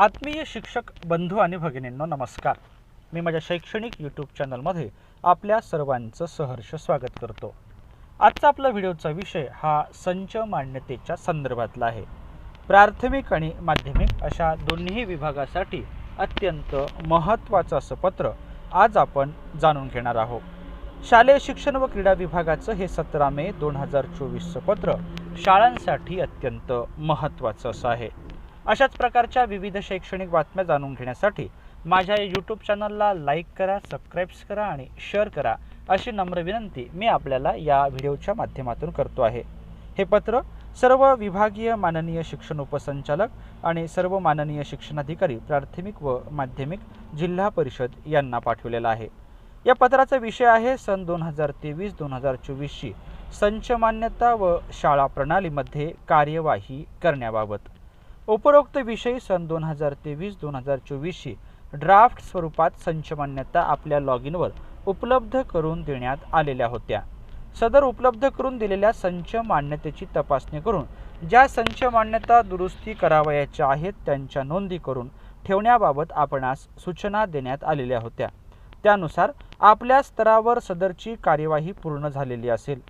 आत्मीय शिक्षक बंधू आणि भगिनींनो नमस्कार. मी माझ्या शैक्षणिक यूट्यूब चॅनलमध्ये आपल्या सर्वांचं सहर्ष स्वागत करतो. आजचा आपला व्हिडिओचा विषय हा संच मान्यतेच्या संदर्भातला आहे. प्राथमिक आणि माध्यमिक अशा दोन्ही विभागासाठी अत्यंत महत्त्वाचं असं पत्र आज आपण जाणून घेणार आहोत. शालेय शिक्षण व क्रीडा विभागाचं हे सतरा मे दोन हजार चोवीसचं पत्र शाळांसाठी अत्यंत महत्त्वाचं असं आहे. अशाच प्रकारच्या विविध शैक्षणिक बातम्या जाणून घेण्यासाठी माझ्या यूट्यूब चॅनलला लाईक करा सबस्क्राईब्स करा आणि शेअर करा अशी नम्र विनंती मी आपल्याला या व्हिडिओच्या माध्यमातून करतो आहे. हे पत्र सर्व विभागीय माननीय शिक्षण उपसंचालक आणि सर्व माननीय शिक्षणाधिकारी प्राथमिक व माध्यमिक जिल्हा परिषद यांना पाठवलेलं आहे. या पत्राचा विषय आहे सन दोन हजार तेवीस दोन हजार चोवीसची संच मान्यता व शाळा प्रणालीमध्ये कार्यवाही करण्याबाबत. उपरोक्त विषयी सन दोन हजार तेवीस दोन हजार चोवीसशी ड्राफ्ट स्वरूपात संच मान्यता आपल्या लॉग इनवर उपलब्ध करून देण्यात आलेल्या होत्या. सदर उपलब्ध करून दिलेल्या संच मान्यतेची तपासणी करून ज्या संच मान्यता दुरुस्ती करावयाच्या आहेत त्यांच्या नोंदी करून ठेवण्याबाबत आपणास सूचना देण्यात आलेल्या होत्या. त्यानुसार आपल्या स्तरावर सदरची कार्यवाही पूर्ण झालेली असेल.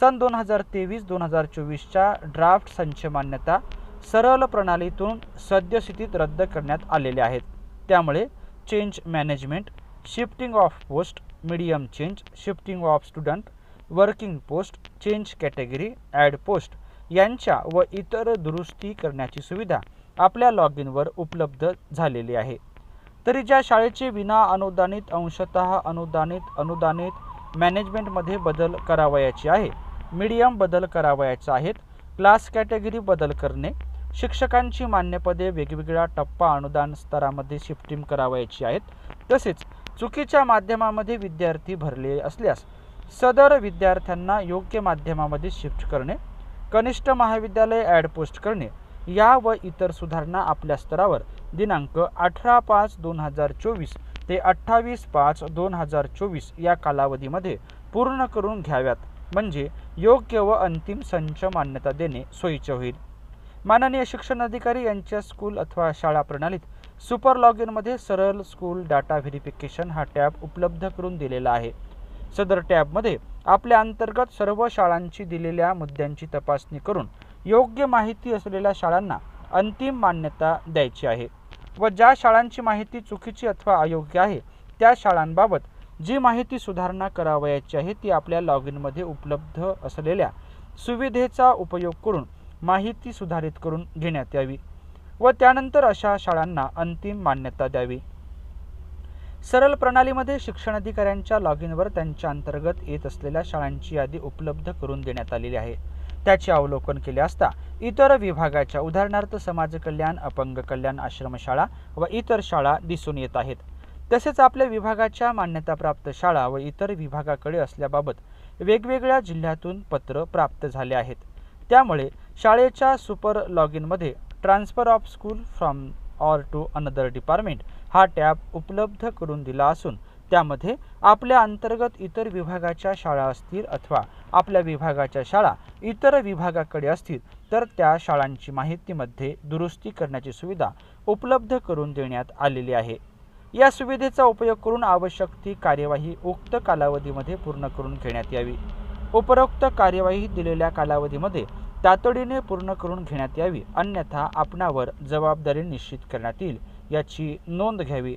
सन दोन हजार तेवीस दोन हजार चोवीसच्या ड्राफ्ट संच मान्यता सरळ प्रणालीतून सद्यस्थितीत रद्द करण्यात आलेले आहेत. त्यामुळे change management shifting of post medium change shifting of student working post change category add post यांच्या व इतर दुरुस्ती करण्याची सुविधा आपल्या लॉग इनवर उपलब्ध झालेली आहे. तरी ज्या शाळेचे विना अनुदानित अंशतः अनुदानित अनुदानित मॅनेजमेंटमध्ये बदल करावयाचे आहे मीडियम बदल करावयाचा आहेत क्लास कॅटेगरी बदल करणे शिक्षकांची मान्यपदे वेगवेगळ्या टप्पा अनुदान स्तरामध्ये शिफ्टिंग करावयाची आहेत. तसेच चुकीच्या माध्यमामध्ये विद्यार्थी भरले असल्यास सदर विद्यार्थ्यांना योग्य माध्यमामध्ये शिफ्ट करणे कनिष्ठ महाविद्यालय ॲड पोस्ट करणे या व इतर सुधारणा आपल्या स्तरावर दिनांक अठरा पाच दोन हजार चोवीस ते अठ्ठावीस पाच दोन हजार चोवीस या कालावधीमध्ये पूर्ण करून घ्याव्यात. म्हणजे योग्य व अंतिम संच मान्यता देणे सोयीचे होईल. माननीय शिक्षण अधिकारी यांच्या स्कूल अथवा शाळा प्रणालीत सुपर लॉग इनमध्ये सरळ स्कूल डाटा व्हेरिफिकेशन हा टॅब उपलब्ध करून दिलेला आहे. सदर टॅबमध्ये आपल्या अंतर्गत सर्व शाळांची दिलेल्या मुद्द्यांची तपासणी करून योग्य माहिती असलेल्या शाळांना अंतिम मान्यता द्यायची आहे व ज्या शाळांची माहिती चुकीची अथवा अयोग्य आहे त्या शाळांबाबत जी माहिती सुधारणा करावयाची आहे ती आपल्या लॉग इनमध्ये उपलब्ध असलेल्या सुविधेचा उपयोग करून माहिती सुधारित करून घेण्यात यावी व त्यानंतर अशा शाळांना अंतिम मान्यता द्यावी. सरल प्रणालीमध्ये शिक्षण अधिकाऱ्यांच्या लॉग इनवर त्यांच्या अंतर्गत येत असलेल्या शाळांची यादी उपलब्ध करून देण्यात आलेली आहे. त्याचे अवलोकन केले असता इतर विभागाच्या उदाहरणार्थ समाज कल्याण अपंग कल्याण आश्रमशाळा व इतर शाळा दिसून येत आहेत. तसेच आपल्या विभागाच्या मान्यताप्राप्त शाळा व इतर विभागाकडे असल्याबाबत वेगवेगळ्या जिल्ह्यातून पत्र प्राप्त झाले आहेत. त्यामुळे शाळेच्या super log इनमध्ये transfer of school from or to another department हा टॅब उपलब्ध करून दिला असून त्यामध्ये आपल्या अंतर्गत इतर विभागाच्या शाळा असतील अथवा आपल्या विभागाच्या शाळा इतर विभागाकडे असतील तर त्या शाळांची माहितीमध्ये दुरुस्ती करण्याची सुविधा उपलब्ध करून देण्यात आलेली आहे. या सुविधेचा उपयोग करून आवश्यक ती कार्यवाही उक्त कालावधीमध्ये पूर्ण करून घेण्यात यावी. उपरोक्त कार्यवाही दिलेल्या कालावधीमध्ये तातडीने पूर्ण करून घेण्यात यावी अन्यथा आपणावर जबाबदारी निश्चित करण्यात येईल याची नोंद घ्यावी.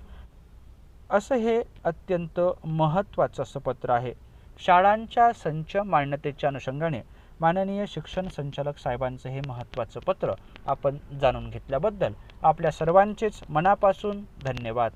असं हे अत्यंत महत्त्वाचं असं पत्र आहे. शाळांच्या संच मान्यतेच्या अनुषंगाने माननीय शिक्षण संचालक साहेबांचं हे महत्त्वाचं पत्र आपण जाणून घेतल्याबद्दल आपल्या सर्वांचेच मनापासून धन्यवाद.